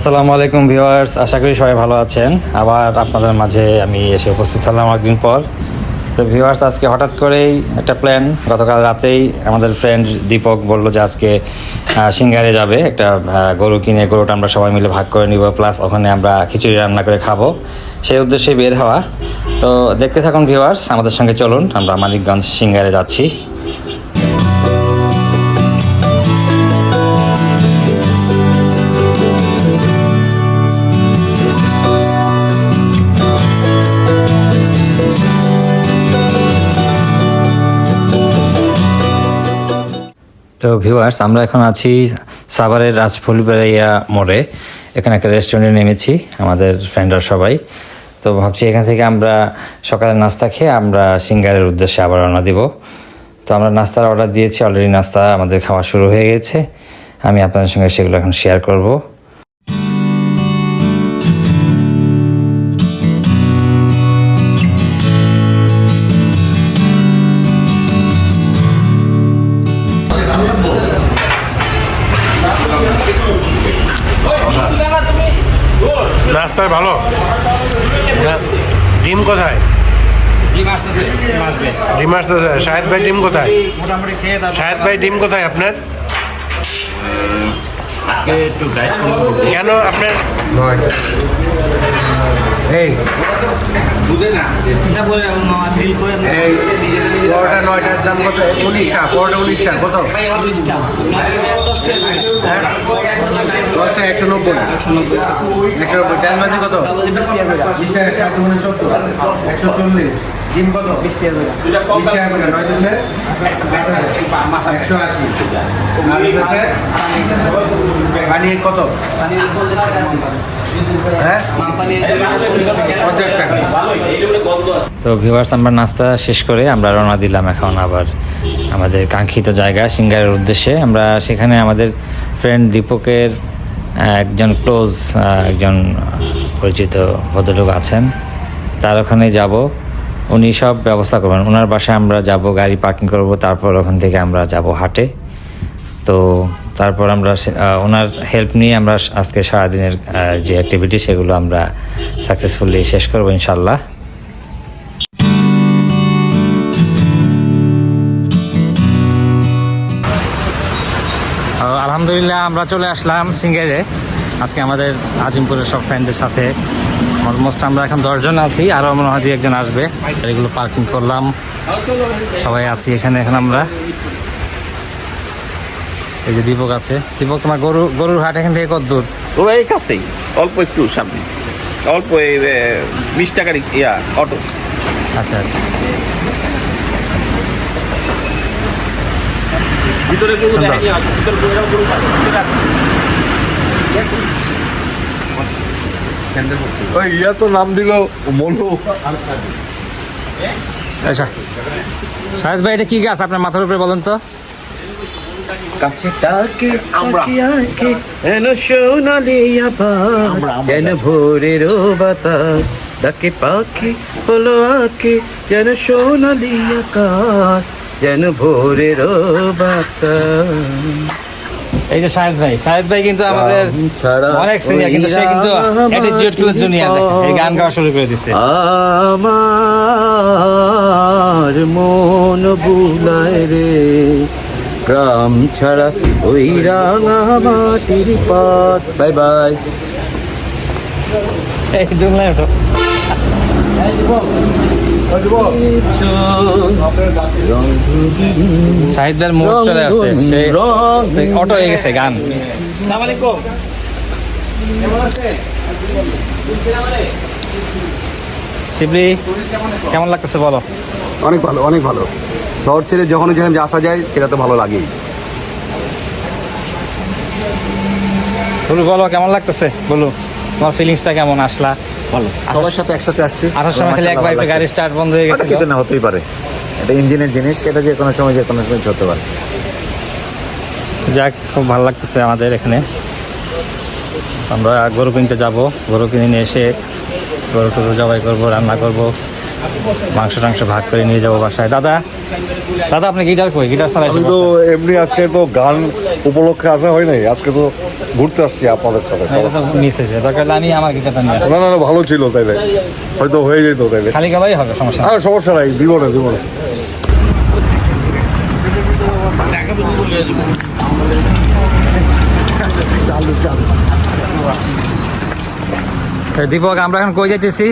আসসালামু আলাইকুম ভিউয়ার্স, আশা করি সবাই ভালো আছেন। আবার আপনাদের মাঝে আমি এসে উপস্থিত হলাম অনেকদিন পর। তো ভিউয়ার্স, আজকে হঠাৎ করেই একটা প্ল্যান গতকাল রাতেই আমাদের ফ্রেন্ড দীপক বলল যে আজকে সিঙ্গারে যাবে, একটা গরু কিনে, গরুটা আমরা সবাই মিলে ভাগ করে নিব প্লাস ওখানে আমরা খিচুড়ি রান্না করে খাব। সেই উদ্দেশ্যে বের হওয়া। তো দেখতে থাকুন ভিউয়ার্স, আমাদের সঙ্গে চলুন, আমরা মানিকগঞ্জ সিঙ্গারে যাচ্ছি। তো ভিউয়ার্স আমরা এখন আছি সাভারের রাজফুলবেড়াইয়া মোড়ে। এখানে একটা রেস্টুরেন্টে নেমেছি, আমাদের ফ্রেন্ডরা সবাই। তো ভাবছি এখান থেকে আমরা সকালে নাস্তা খেয়ে আমরা সিঙ্গারের উদ্দেশ্যে আবার রওনা দিব। তো আমরা নাস্তার অর্ডার দিয়েছি অলরেডি নাস্তা আমাদের খাওয়া শুরু হয়ে গেছে। আমি আপনাদের সঙ্গে সেগুলো এখন শেয়ার করব। রাস্তায় ভালো? ডিম কোথায়? ডিম আসতেছে শাহেদ ভাই ডিম কোথায়? শাহেদ ভাই ডিম কোথায় আপনার? কেন আপনার? এই। এই পরোটা নয়টার দাম কত? উনিশটা পরোটা উনিশটা কত? দশটা একশো নব্বই। একশো নব্বই। ডাল ভাজি কত? বিশ টাকা সাত একশো চল্লিশ। ডিম কত? বিশ টাকা বিশ টাকা করে নয় দিলে একশো আশি। আর পানি কত? টাকা তো ভিউয়ার্স আমরা নাস্তা শেষ করে আমরা রওনা দিলাম এখন আবার আমাদের কাঙ্ক্ষিত জায়গা সিঙ্গারের উদ্দেশ্যে। আমরা সেখানে আমাদের ফ্রেন্ড দীপকের একজন ক্লোজ একজন পরিচিত ভদ্রলোক আছেন। তার ওখানে যাব। উনি সব ব্যবস্থা করবেন। ওনার বাসায় আমরা যাব, গাড়ি পার্কিং করব, তারপর ওখান থেকে আমরা যাব হাটে। তো তারপর আমরা ওনার হেল্প নিয়ে আমরা আজকে সারাদিনের যে অ্যাক্টিভিটি সেগুলো আমরা সাকসেসফুলি শেষ করব ইনশাল্লাহ আলহামদুলিল্লাহ আমরা চলে আসলাম সিঙ্গারে আজকে আমাদের আজিমপুরের সব ফ্রেন্ডদের সাথে। অলমোস্ট আমরা এখন দশজন আছি আরও মনে হয় একজন আসবে। এগুলো পার্কিং করলাম। সবাই আছি এখানে এখন আমরা। এই যে দীপক আছে। দীপক তোমার গরু গরুর হাট এখান থেকে কত দূর? ও এই কাছেই। অল্প একটু সামনে। অল্প এই বিশ টাকার ইয়া অটো। আচ্ছা আচ্ছা। ভিতরে গরু ভিতরে গরু। ওই ইয়া তো নাম দিল মনু। আচ্ছা। শাহেদ ভাই এটা কি গাছ আপনার মাথার উপরে বলেন তো? কাছে তাকে তাকিয়ে আঁকে, যেন সোনালি আভা, যেন ভোরের বাতাস ডাকে পাখি হলো আঁকে যেন সোনালি আকাশ যেন ভোরের বাতাস এই যে শাহেদ ভাই শাহেদ ভাই কিন্তু আমাদের অনেক সিনিয়র কিন্তু সে কিন্তু অ্যাটিটিউডগুলো জুনিয়র এই গান গাওয়া শুরু করে দিছে। আমার মন বুলায় রে গ্রাম ছাড়া ওই রাঙা মাটির পাত বাই বাই। এই দুমলাই ওঠো। মুড চলে আসছে। সে অটো হয়ে গেছে গান। শিবলি কেমন লাগতেছে বলো? অনেক ভালো অনেক ভালো। শহর ছেড়ে যখন যেখানে আসা যায় সেটা তো ভালো লাগেই। বলু বলো কেমন লাগতেছে? বলু তোমার ফিলিংসটা কেমন? আসলা ভালো সবার সাথে একসাথে আসছি। আসার সময় খালি একবার একটু গাড়ি স্টার্ট বন্ধ হয়ে গেছে কিছু না হতেই পারে। এটা ইঞ্জিনের জিনিস সেটা যে কোনো সময় যে কোনো সময় হতে পারে। যাক খুব ভালো লাগতেছে আমাদের এখানে। আমরা গরু কিনতে যাব। গরু কিনে নিয়ে এসে গরু টরু জবাই করব রান্না করব। মাংস টাংস ভাগ করে নিয়ে যাব বাসায়। দাদা দাদা আপনি গিটার কই? গিটার চালাই আমি তো এমনি আজকে তো গান উপলক্ষে আসা হয় নাই। আজকে তো ঘুরতে আসছি আপনাদের সাথে। মিস হয়েছে। দরকার আমি আমার গিটারটা নিয়ে না না না ভালো ছিল তাইলে। হয়তো হয়ে যেত তাইলে। খালি গেলেই হবে সমস্যা। আর সমস্যা নাই দিব না দিব না। দীপক আমরা এখন কই যাইতেছি?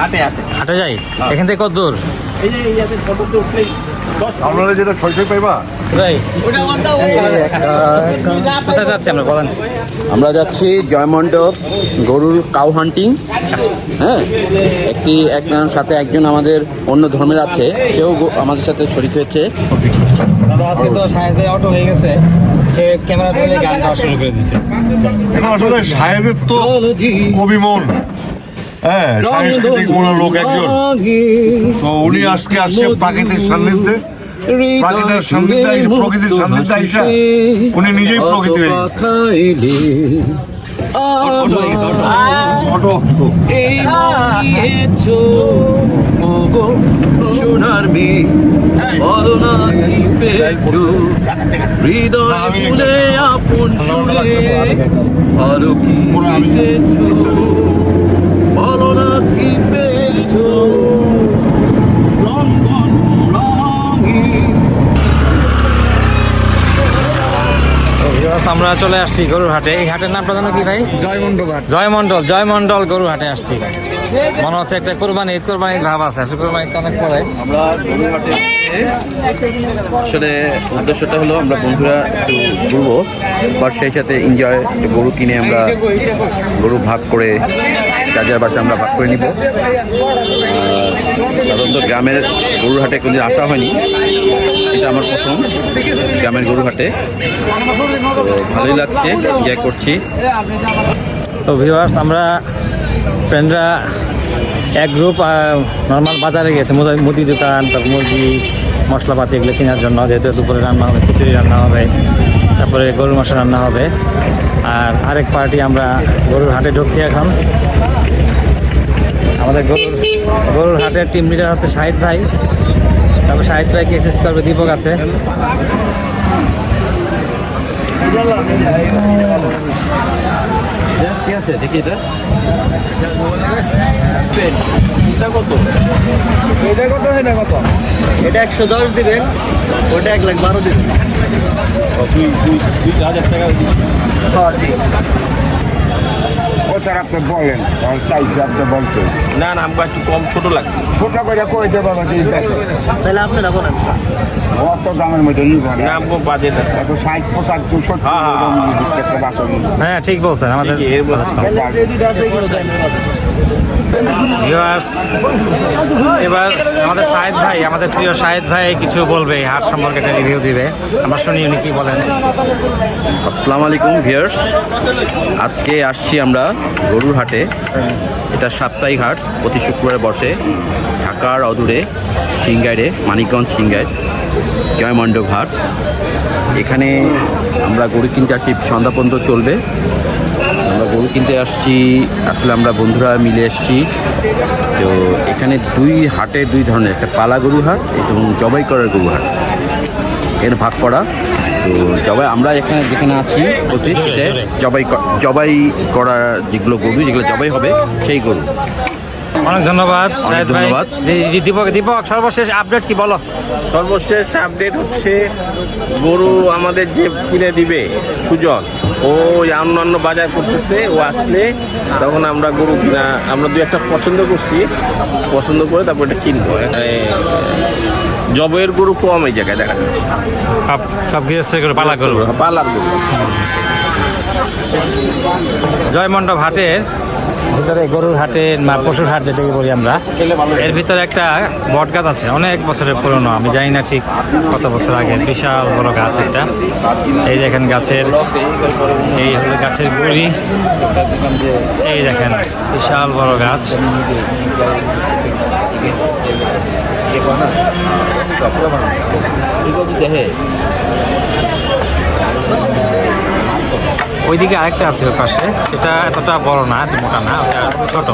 হাটে হাটে। হাটে যাই? এখান থেকে কত দূর? এই যে ইয়াতে ফটোতে উঠলেই আপনারা যেটা ছয় ছয় পাইবা? কোথায় যাচ্ছি আমরা বলেন। আমরা যাচ্ছি জয়মণ্ডপ গরুর কাউ হান্টিং হ্যাঁ? একটি একজনের সাথে একজন আমাদের অন্য ধর্মের আছে সেও আমাদের সাথে শরিক হয়েছে। আজকে তো সাহেবে অটো হয়ে গেছে। সে ক্যামেরা ধরে গান গাওয়া শুরু করে এখন আসলে সাহেবের তো কবি মন। হ্যাঁ সাংস্কৃতিক লোক একজন। তো উনি আজকে আসছে প্রাকৃতিক সান্নিধ্যে। প্রাকৃতিক সান্নিধ্যে প্রকৃতির সান্নিধ্যে আইসা উনি নিজেই প্রকৃতি হয়ে সোনার মেয়ে বলো না কি পেয়েছ হৃদয় ফুলে আপন সুরে কি আমরা চলে আসছি গরুর হাটে। এই হাটের নামটা জানো কি ভাই? জয়মন্ডল জয়মন্ডল জয়মন্ডল গরুর হাটে আসছি। মনে হচ্ছে একটা কোরবানি ঈদ কোরবানি ঈদ ভাব আছে। কোরবানি ঈদ অনেক পরে। আমরা গরুহাটে আসলে উদ্দেশ্যটা হলো আমরা বন্ধুরা একটু ঘুরবো। বা সেই সাথে এনজয় গরু কিনে আমরা গরু ভাগ করে যার যার বাসা আমরা ভাগ করে নিব। সাধারণত গ্রামের গরুর হাটে কোনদিন আসা হয়নি। এটা আমার প্রথম গ্রামের গরু হাটে তো ভালোই লাগছে এনজয় করছি। তো ভিউয়ার্স আমরা ফ্রেন্ডরা এক গ্রুপ নর্মাল বাজারে গেছে। মুদি- দোকান, তারপর মুরগি, মশলাপাতি এগুলো কেনার জন্য। যেহেতু দুপুরে রান্না হবে, খিচুড়ি রান্না হবে, তারপরে গরুর মাংস রান্না হবে। আর আরেক পার্টি আমরা গরুর হাটে ঢুকছি এখন। আমাদের গরুর গরুর হাটের টিম লিডার হচ্ছে শাহিদ ভাই। তারপর শাহিদ ভাইকে অ্যাসিস্ট করবে দীপক আছে। ঠিক আছে? দেখি এটা। এটা একশো দশ দিবেন ওটা এক লাখ বারো দিবেন। দুই দুই দুই হাজার টাকা। দিচ্ছি ও স্যার আপনি বলেন। চাইছি আপনি বলতে। না না আমাকে একটু কম ছোট লাগবে। ছোট করে কইতে আছে তাহলে আপনারা বলেন অত দামের মধ্যে নিব না বাজেট আছে। একটু ষাট দুশো হ্যাঁ, হ্যাঁ, হ্যাঁ। নিব। হ্যাঁ ঠিক বলছেন আমাদের ভিউয়ার্স এবার আমাদের শাহেদ ভাই, আমাদের প্রিয় শাহেদ ভাই কিছু বলবে, এই হাট সম্পর্কে রিভিউ দিবে। আমরা শুনি উনি কি বলেন। আসসালামু আলাইকুম ভিয়ার্স আজকে আসছি আমরা গরুর হাটে। এটা সাপ্তাহিক হাট, প্রতি শুক্রবারে বসে। ঢাকার অদূরে সিঙ্গাইরে মানিকগঞ্জ সিঙ্গাইর জয়মণ্ডপ হাট। এখানে আমরা গরু কিনতে আসছি সন্ধ্যা পর্যন্ত চলবে। গরু কিনতে আসছি। আসলে আমরা বন্ধুরা মিলে এসছি। তো এখানে দুই হাটে দুই ধরনের একটা পালা গরু হাট এবং জবাই করার গরু হাট। এর ভাগ করা। তো জবাই আমরা এখানে যেখানে আছি প্রতি সেটা জবাই জবাই করা যেগুলো গরু যেগুলো জবাই হবে সেই গরু। অনেক ধন্যবাদ। ধন্যবাদ। দীপক দীপক সর্বশেষ আপডেট কি বলো? সর্বশেষ আপডেট হচ্ছে গরু আমাদের যে কিনে দিবে সুজন ও অন্যান্য বাজার করতেছে ও আসলে তখন আমরা গরু কিনা আমরা দু একটা পছন্দ করছি পছন্দ করে তারপর এটা কিনবো। জবের গরু কম এই জায়গায় দেখা যাচ্ছে। সব- সব গৃহস্থ করে পালা করব। পালার গরু। জয় মণ্ডপ হাটের ভিতরে গরুর হাটের মা পশুর হাট যেটাকে বলি আমরা, এর ভিতরে একটা বট গাছ আছে, অনেক বছরের পুরনো, আমি জানি না ঠিক কত বছর আগে, বিশাল বড় গাছ একটা। এই দেখেন গাছের, এই হলো গাছের গুড়ি। এই দেখেন, বিশাল বড় গাছ। ওইদিকে আরেকটা আছে ওই পাশে। সেটা এতটা বড় না, এত মোটা না, ওটা ছোট।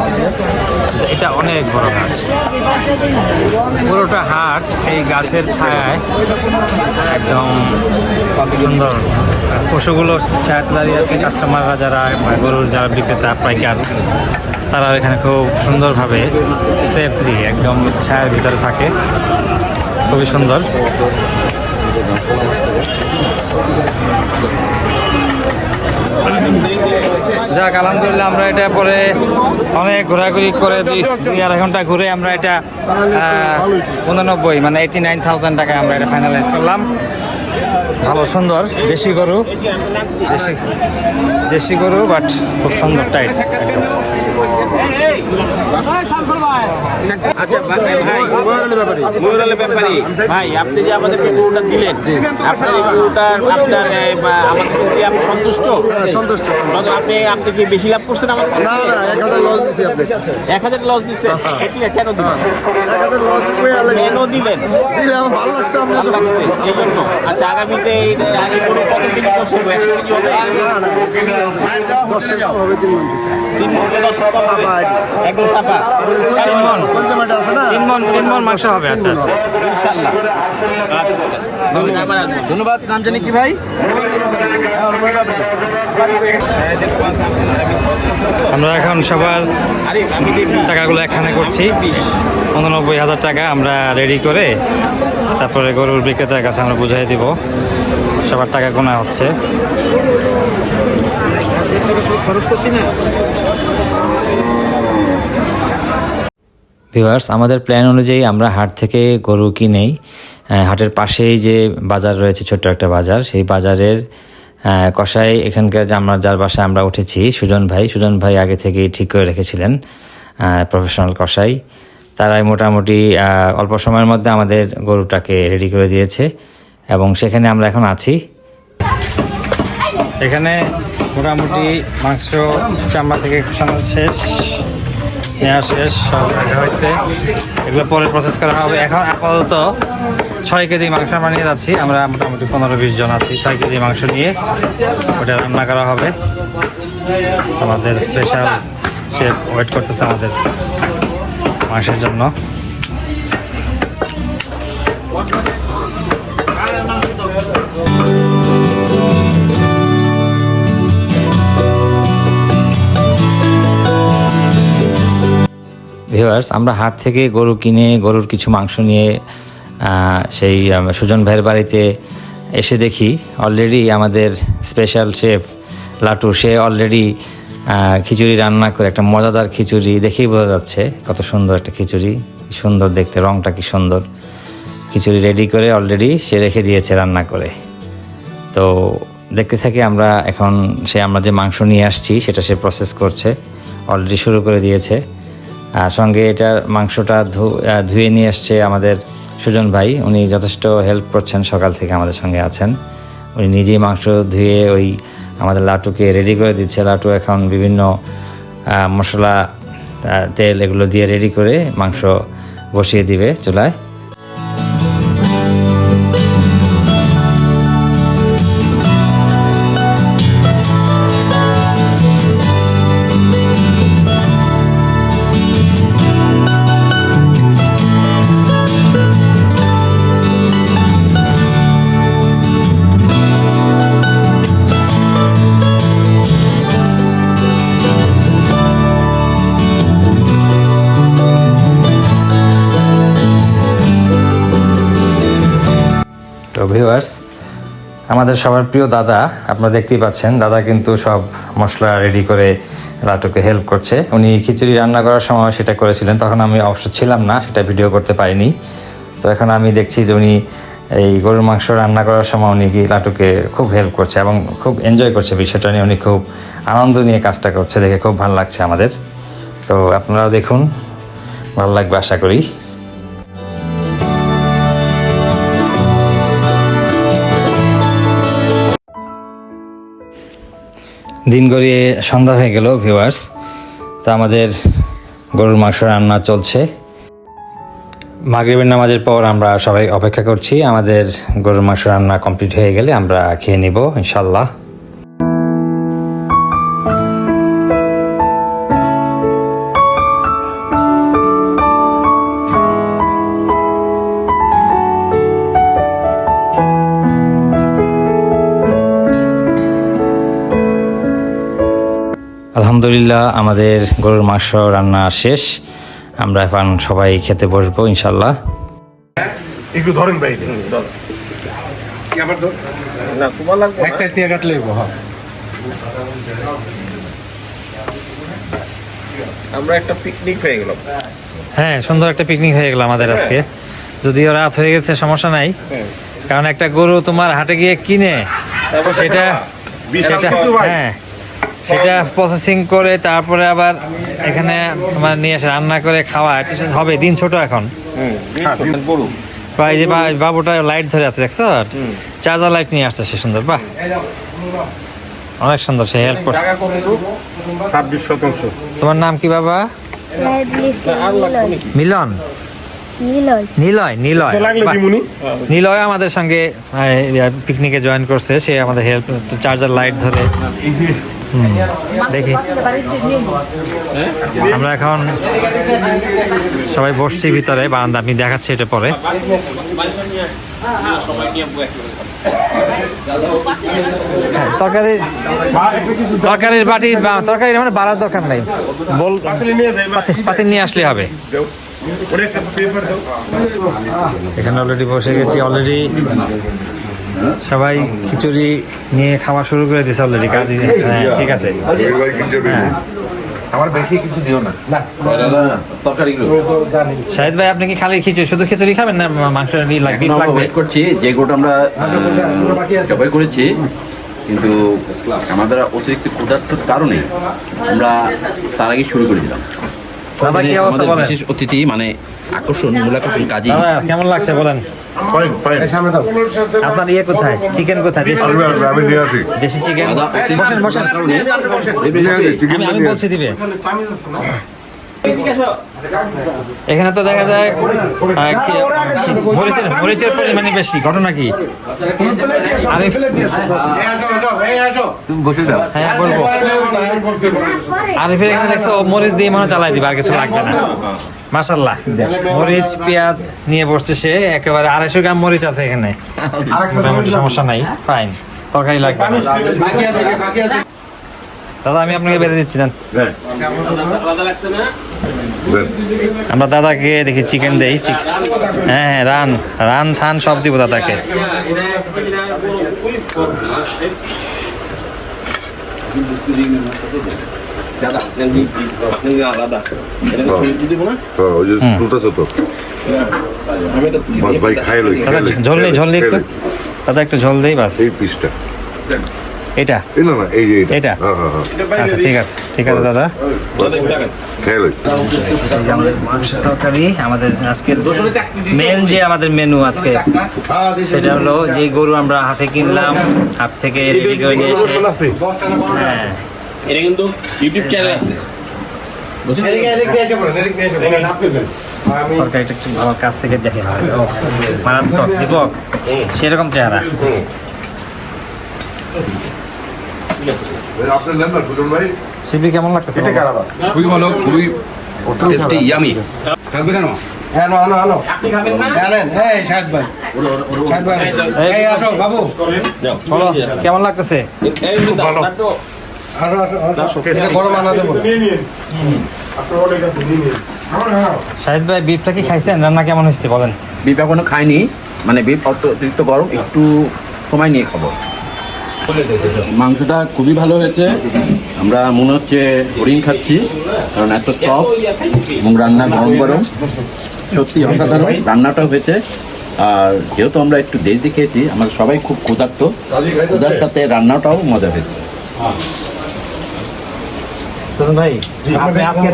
এটা অনেক বড় গাছ। পুরোটা হাট এই গাছের ছায়ায়। একদম সুন্দর। পশুগুলো ছায়াতে দাঁড়িয়ে আছে কাস্টমাররা যারা, গরুর যারা বিক্রেতা, পাইকার, তারা এখানে খুব সুন্দরভাবে সেফলি একদম ছায়ার ভিতরে থাকে। খুবই সুন্দর। যাক আলহামদুলিল্লাহ আমরা এটা পরে অনেক ঘোরাঘুরি করে দুই আড়াই ঘণ্টা ঘুরে আমরা এটা উননব্বই মানে এইটি নাইন থাউজেন্ড টাকায় আমরা এটা ফাইনালাইজ করলাম ভালো সুন্দর দেশি গরু দেশি দেশি গরু বাট খুব সুন্দর টাইট আচ্ছা ভাই ময়ূরালের ব্যাপারে। ভাই আপনি যে আমাদেরকে গরুটা দিলেন আপনার এই গরুটার আপনার আমাদের প্রতি আপনি সন্তুষ্ট? সন্তুষ্ট। আপনি আপনি কি বেশি লাভ করছেন আমার না না এক হাজার লস দিছি আপনি। এক হাজার লস দিচ্ছে কেন দিলেন? এক হাজার লস করে কেন দিলেন? দিলে আমার ভালো লাগছে আপনার ভালো লাগছে এই জন্য। আচ্ছা আগামীতে এই গরু কত কেজি কষ্ট হবে? একশো কেজি হবে? না না দশটা হবে তিন তিন মন দশ কম হবে। একদম সাপা তিন মন পঞ্চমাটা আছে না? তিন মন তিন মন মাংস হবে আচ্ছা আচ্ছা। ধন্যবাদ। নাম জানি কি ভাই? আমরা এখন সবার টাকাগুলো এখানে করছি। উননব্বই হাজার টাকা আমরা রেডি করে তারপরে গরুর বিক্রেতার কাছে আমরা বুঝাই দিব। সবার টাকা গোনা হচ্ছে। ভিউয়ার্স আমাদের প্ল্যান অনুযায়ী আমরা হাট থেকে গরু কিনেই হাটের পাশেই যে বাজার রয়েছে ছোট্ট একটা বাজার সেই বাজারের কষাই এখানকার যে আমরা যার বাসায় আমরা উঠেছি সুজন ভাই। সুজন ভাই আগে থেকেই ঠিক করে রেখেছিলেন প্রফেশনাল কষাই। তারাই মোটামুটি অল্প সময়ের মধ্যে আমাদের গরুটাকে রেডি করে দিয়েছে এবং সেখানে আমরা এখন আছি। এখানে মোটামুটি মাংস চামড়া থেকে খসানো শেষ, নেওয়া শেষ সব রাখা হয়েছে। এগুলো পরে প্রসেস করা হবে। এখন আপাতত ছয় কেজি মাংস আমরা নিয়ে যাচ্ছি। আমরা মোটামুটি পনেরো বিশ জন আছি ছয় কেজি মাংস নিয়ে। ওটা রান্না করা হবে। আমাদের স্পেশাল শেফ ওয়েট করতেছে আমাদের মাংসের জন্য। ভিউয়ার্স আমরা হাট থেকে গরু কিনে, গরুর কিছু মাংস নিয়ে সেই সুজন ভাইয়ের বাড়িতে এসে দেখি। অলরেডি আমাদের স্পেশাল শেফ লাটু, সে অলরেডি খিচুড়ি রান্না করে, একটা মজাদার খিচুড়ি দেখেই বোঝা যাচ্ছে কত সুন্দর একটা খিচুড়ি সুন্দর দেখতে, রংটা কি সুন্দর। খিচুড়ি রেডি করে অলরেডি সে রেখে দিয়েছে রান্না করে। তো দেখতে থাকি আমরা এখন সে, আমরা যে মাংস নিয়ে আসছি, সেটা সে প্রসেস করছে অলরেডি শুরু করে দিয়েছে। সঙ্গে এটার মাংসটা ধুয়ে নিয়ে আসছে আমাদের সুজন ভাই। উনি যথেষ্ট হেল্প করছেন, সকাল থেকে আমাদের সঙ্গে আছেন। উনি নিজেই মাংস ধুয়ে ওই আমাদের লাটুকে রেডি করে দিচ্ছে। লাটু এখন বিভিন্ন মশলা তেল এগুলো দিয়ে রেডি করে মাংস বসিয়ে দিবে চুলায়। আমাদের সবার প্রিয় দাদা, আপনারা দেখতেই পাচ্ছেন, দাদা কিন্তু সব মশলা রেডি করে লাটুকে হেল্প করছে। উনি খিচুড়ি রান্না করার সময় সেটা করেছিলেন, তখন আমি অবশ্য ছিলাম না, সেটা ভিডিও করতে পারিনি। তো এখন আমি দেখছি যে উনি এই গরুর মাংস রান্না করার সময় উনি কি লাটুকে খুব হেল্প করছে এবং খুব এনজয় করছে বিষয়টা নিয়ে, উনি খুব আনন্দ নিয়ে কাজটা করছে, দেখে খুব ভালো লাগছে আমাদের। তো আপনারাও দেখুন, ভালো লাগবে আশা করি। দিন গড়িয়ে সন্ধ্যা হয়ে গেল ভিউয়ার্স তা আমাদের গরুর মাংস রান্না চলছে। মাগরিবের নামাজের পর আমরা সবাই অপেক্ষা করছি। আমাদের গরুর মাংস রান্না কমপ্লিট হয়ে গেলে আমরা খেয়ে নিব ইনশাল্লাহ আলহামদুলিল্লাহ আমাদের গরুর মাংস রান্না শেষ। আমরা এখন সবাই খেতে বসবো ইনশাল্লাহ একটু ধরেন ভাই। হ্যাঁ। আমরা একটা পিকনিক হয়ে গেলাম। হ্যাঁ সুন্দর একটা পিকনিক হয়ে গেল আমাদের আজকে। যদিও রাত হয়ে গেছে সমস্যা নাই। কারণ একটা গরু তোমার হাটে গিয়ে কিনে সেটা সেটা হ্যাঁ। সেটা প্রসেসিং করে তারপরে আবার এখানে তোমার নিয়ে এসে রান্না করে খাওয়া হবে দিন ছোট এখন। প্রায় যে বা- বাবুটা লাইট ধরে আছে দেখছ? চার্জার লাইট নিয়ে আসছে সে সুন্দর বাহ। অনেক সুন্দর সে হেল্প করছে। ছাব্বিশ শতাংশ। তোমার নাম কি বাবা? মিলন। নিলয় নিলয় নিলয়। আমাদের সঙ্গে পিকনিকে জয়েন করছে সে আমাদের হেল্প চার্জার লাইট ধরে। দেখি। আমরা এখন সবাই বসছি ভিতরে বারান্দা আমি দেখাচ্ছি এটা পরে। হ্যাঁ, তরকারি তরকারির বাটি বা- তরকারি মানে বাড়ার দরকার নাই। বল পাতিল নিয়ে আসলে হবে। এখানে অলরেডি বসে গেছি অলরেডি সবাই খিচুড়ি নিয়ে খাওয়া শুরু করে দিয়েছে অলরেডি কাজে হ্যাঁ ঠিক আছে। হ্যাঁ। শাহিদ ভাই আপনি কি খালি খিচুড়ি শুধু খিচুড়ি খাবেন না মাংস লাগবে লাগবে? ওয়েট করছি যে গরুটা আমরা জবাই করেছি কিন্তু আমাদের অতিরিক্ত ক্ষুধার্তর কারণে আমরা তার আগে শুরু করে দিলাম। আমাদের বিশেষ অতিথি মানে আকর্ষণ মূল আকর্ষণ কাজী। কেমন লাগছে বলেন? ফাইন ফাইন সামনে আপনার ইয়ে কোথায়? চিকেন কোথায়? দেশি চিকেন বসেন বসেন। আমি বলছি দিবে। এখানে তো দেখা যায় মরিচের পরিমাণে বেশি, ঘটনা কি? হ্যাঁ আরিফের এখানে দেখছ মরিচ দিয়ে মনে চালাই দিবে, আর কিছু লাগবে না। মাশাল্লাহ মরিচ, পেঁয়াজ নিয়ে বসছে সে, একেবারে আড়াইশো গ্রাম মরিচ আছে এখানে। সমস্যা নাই। ফাইন তরকারি লাগবে দাদা, আমি আপনাকে বেড়ে দিচ্ছি, দেন। আমরা দাদাকে দেখি চিকেন দেই চিক- হ্যাঁ হ্যাঁ রান রান থান সব দিব দাদাকে। হ্যাঁ, নেই ঝোল নেই একটু। দাদা একটু ঝোল দেই বাস। এই পিসটা। এটা? না না এই যে এটা? এটা? হ্যাঁ হ্যাঁ হ্যাঁ। আচ্ছা ঠিক আছে ঠিক আছে দাদা। আমাদের মাংসের তরকারি আমাদের আজকের মেন যে আমাদের মেনু আজকে সেটা হলো যে গরু আমরা হাটে কিনলাম হাট থেকে রেডি করে নিয়ে এসে হ্যাঁ। এটা কিন্তু ইউটিউব চ্যানেল আছে। তরকারিটা একটু ভালো কাছ থেকে দেখে মারাত্মক দীপক। সেরকম চেহারা। আপনি নেন না সুজন ভাই? শিবলি কেমন লাগতেছে বাবা? খুবই ভালো খুবই টেস্টি ইয়ামি থাকবে কেন? হ্যাঁ আনো আনো আনো আপনি খাবেন না? জানেন এই শাহেদ ভাই। শাহেদ ভাই। এই আসো বাবু। বলো কেমন লাগতেছে? ভালো। আসো আসো আসো। এটা গরম আনা দেবো শাহিদ ভাই বিফটা কি খাইছেন? রান্না কেমন হয়েছে বলেন? বিপ এখনও খাইনি। মানে বিপ অতিরিক্ত গরম একটু সময় নিয়ে খাব। মাংসটা খুবই ভালো হয়েছে। আমরা মনে হচ্ছে হরিণ খাচ্ছি কারণ এত সফট এবং রান্না গরম গরম। সত্যি অসাধারণ রান্নাটাও হয়েছে। আর যেহেতু আমরা একটু দেরিতে খেয়েছি আমরা সবাই খুব ক্ষুধার্ত। ক্ষুধার সাথে রান্নাটাও মজা হয়েছে। ভাই আপনি আজকে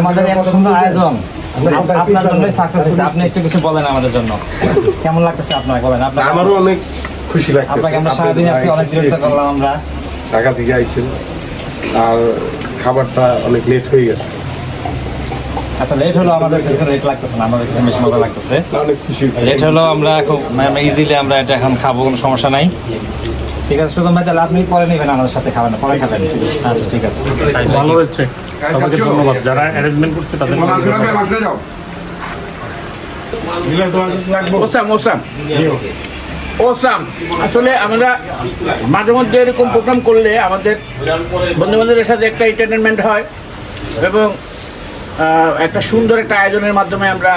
আমাদের এত সুন্দর আয়োজন। আপনার জন্যই সাকসেস হয়েছে। আপনি একটু কিছু বলেন আমাদের জন্য। কেমন লাগতেছে আপনার বলেন আপনার আমারও অনেক খুশি লাগছে আপনাকে আমরা সারাদিন আজকে অনেক বিরক্ত করলাম আমরা। ঢাকা থেকে আইছেন। আর খাবারটা অনেক লেট হয়ে গেছে। আচ্ছা লেট হলো আমাদের কিছু লেট লাগতেছে না আমাদের কিছু বেশি মজা লাগতেছে। অনেক খুশি হয়েছে। লেট হলো আমরা খুব ইজিলি আমরা এটা এখন খাব কোনো সমস্যা নাই। ঠিক আছে সুজন ভাই তাহলে আপনি পরে নেবেন আমাদের সাথে খাবেন পরে খাবেন। আচ্ছা ঠিক আছে। ভালো হচ্ছে সবাইকে ধন্যবাদ। যারা অ্যারেঞ্জমেন্ট করছে তাদের যাও। ওসাম ওসাম আসলে আমরা মাঝে মধ্যে এরকম প্রোগ্রাম করলে আমাদের বন্ধু বান্ধবের সাথে একটা এন্টারটেনমেন্ট হয় এবং একটা সুন্দর একটা আয়োজনের মাধ্যমে আমরা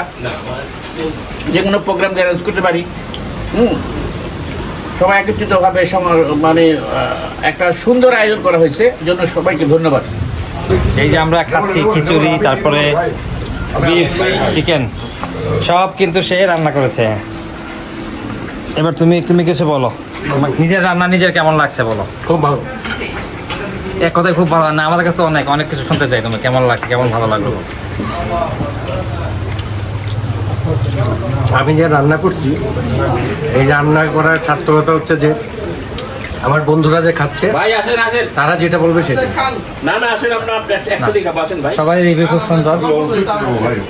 যে কোনো প্রোগ্রাম অ্যারেঞ্জ করতে পারি। হুম। সবাই একত্রিতভাবে মানে একটা সুন্দর আয়োজন করা হয়েছে জন্য সবাইকে ধন্যবাদ। এই যে আমরা খাচ্ছি খিচুড়ি, তারপরে বিফ চিকেন সব কিন্তু সে রান্না করেছে। এবার তুমি তুমি কিছু বলো। তোমার নিজের রান্না নিজের কেমন লাগছে বলো? খুব ভালো। এক কথায় খুব ভালো। না আমাদের কাছে অনেক অনেক কিছু শুনতে চাই তুমি কেমন লাগছে কেমন ভালো লাগল? আমি যে রান্না করছি এই রান্না করার সার্থকতা হচ্ছে যে আমার বন্ধুরা যে খাচ্ছে ভাই আসেন আসেন। তারা যেটা বলবে সেটা। না না আসেন আমরা একসাথে খাব ভাই। সবাই রিভিউ খুব সুন্দর।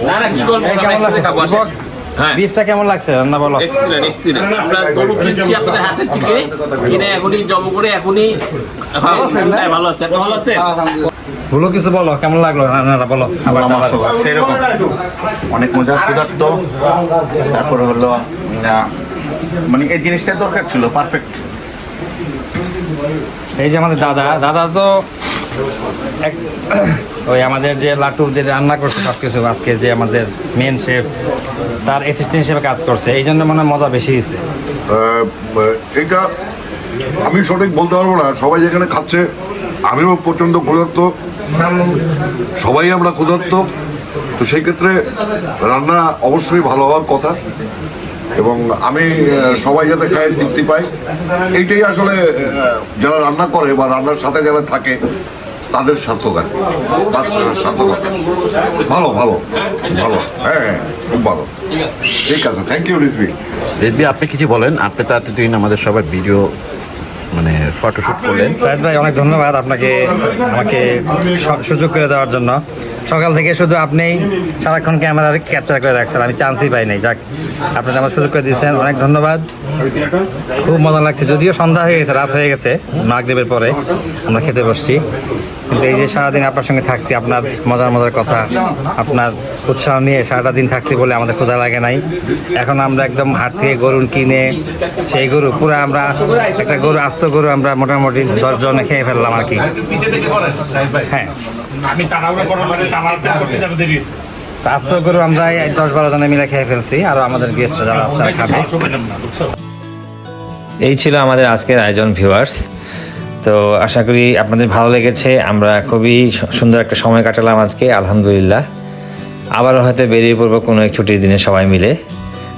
না না কি বলব কেমন লাগছে? খাব হ্যাঁ। বিফটা কেমন লাগছে? রান্না বলো। এক্সিলেন্ট এক্সিলেন্ট আমরা গরু কিনছি আপনাদের হাতের থেকে। কিনে এখনই জব করে এখনই হ্যাঁ, হ্যাঁ, ভালো আছে ভালো আছেন? বলো কিছু বলো কেমন লাগল রান্নাটা বলো। সেরকম। অনেক মজা। ক্ষুধার্ত। তারপরে হলো মানে এই জিনিসটা দরকার ছিল পারফেক্ট এই যে আমাদের দাদা দাদা তো এক ওই আমাদের যে লাটু যে রান্না করছে সব কিছু আজকে যে আমাদের মেন শেফ তার অ্যাসিস্ট্যান্ট হিসেবে কাজ করছে। এই জন্য মানে মজা বেশি হয়েছে। এটা আমি সঠিক বলতে পারব না। সবাই যেখানে খাচ্ছে, আমিও প্রচণ্ড ক্ষুধার্ত। সবাই আমরা ক্ষুধার্ত। তো সেই ক্ষেত্রে রান্না অবশ্যই ভালো হওয়ার কথা। এবং আমি সবাই যাতে খায়, তৃপ্তি পাই এইটাই আসলে যারা রান্না করে বা রান্নার সাথে যারা থাকে তাদের সার্থক আর কি। তার সার্থকতা ভালো ভালো ভালো। হ্যাঁ হ্যাঁ খুব ভালো। ঠিক আছে থ্যাংক ইউ রিসবি রেডবি আপনি কিছু বলেন। আপনি তো এতদিন আমাদের সবার ভিডিও মানে ফটোশুট করলেন। সাহেদ ভাই অনেক ধন্যবাদ আপনাকে আমাকে সুযোগ করে দেওয়ার জন্য। সকাল থেকে শুধু আপনি সারাক্ষণ ক্যামেরা ক্যাপচার করে রাখছেন। আমি চান্সই পাই নাই। যাক আপনি আমার সুযোগ করে দিয়েছেন। অনেক ধন্যবাদ। খুব মজা লাগছে। যদিও সন্ধ্যা হয়ে গেছে রাত হয়ে গেছে নাগদেবের পরে আমরা খেতে বসছি। কিন্তু এই যে সারাদিন আপনার সঙ্গে থাকছি আপনার মজার মজার কথা আপনার উৎসাহ নিয়ে সারাটা দিন থাকছি বলে আমাদের ক্ষুধা লাগে নাই। এখন আমরা একদম হাট থেকে গরু কিনে সেই গরু পুরো আমরা একটা গরু আস্ত গরু আমরা মোটামুটি দশ জনে খেয়ে ফেললাম আর কি। হ্যাঁ। আমি তাড়াহুড়া করার মানে তাড়াহুড়া করতে যাবে দেরি আছে। তো আস্ত গরু আমরা দশ বারো জনে মিলে খেয়ে ফেলছি আর আমাদের গেস্ট যারা আছে তারা খাবে? এই ছিল আমাদের আজকের আয়োজন ভিউয়ার্স তো আশা করি আপনাদের ভালো লেগেছে। আমরা খুবই সুন্দর একটা সময় কাটালাম আজকে, আলহামদুলিল্লাহ। আবারও হয়তো বেরিয়ে পড়ব কোনো এক ছুটির দিনে সবাই মিলে।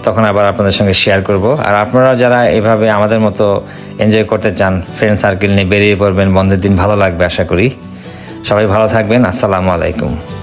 তখন আবার আপনাদের সঙ্গে শেয়ার করব। আর আপনারাও যারা এভাবে আমাদের মতো এনজয় করতে চান ফ্রেন্ড সার্কেল নিয়ে বেরিয়ে পড়বেন, বন্ধের দিন ভালো লাগবে আশা করি। সবাই ভালো থাকবেন, আসসালামু আলাইকুম।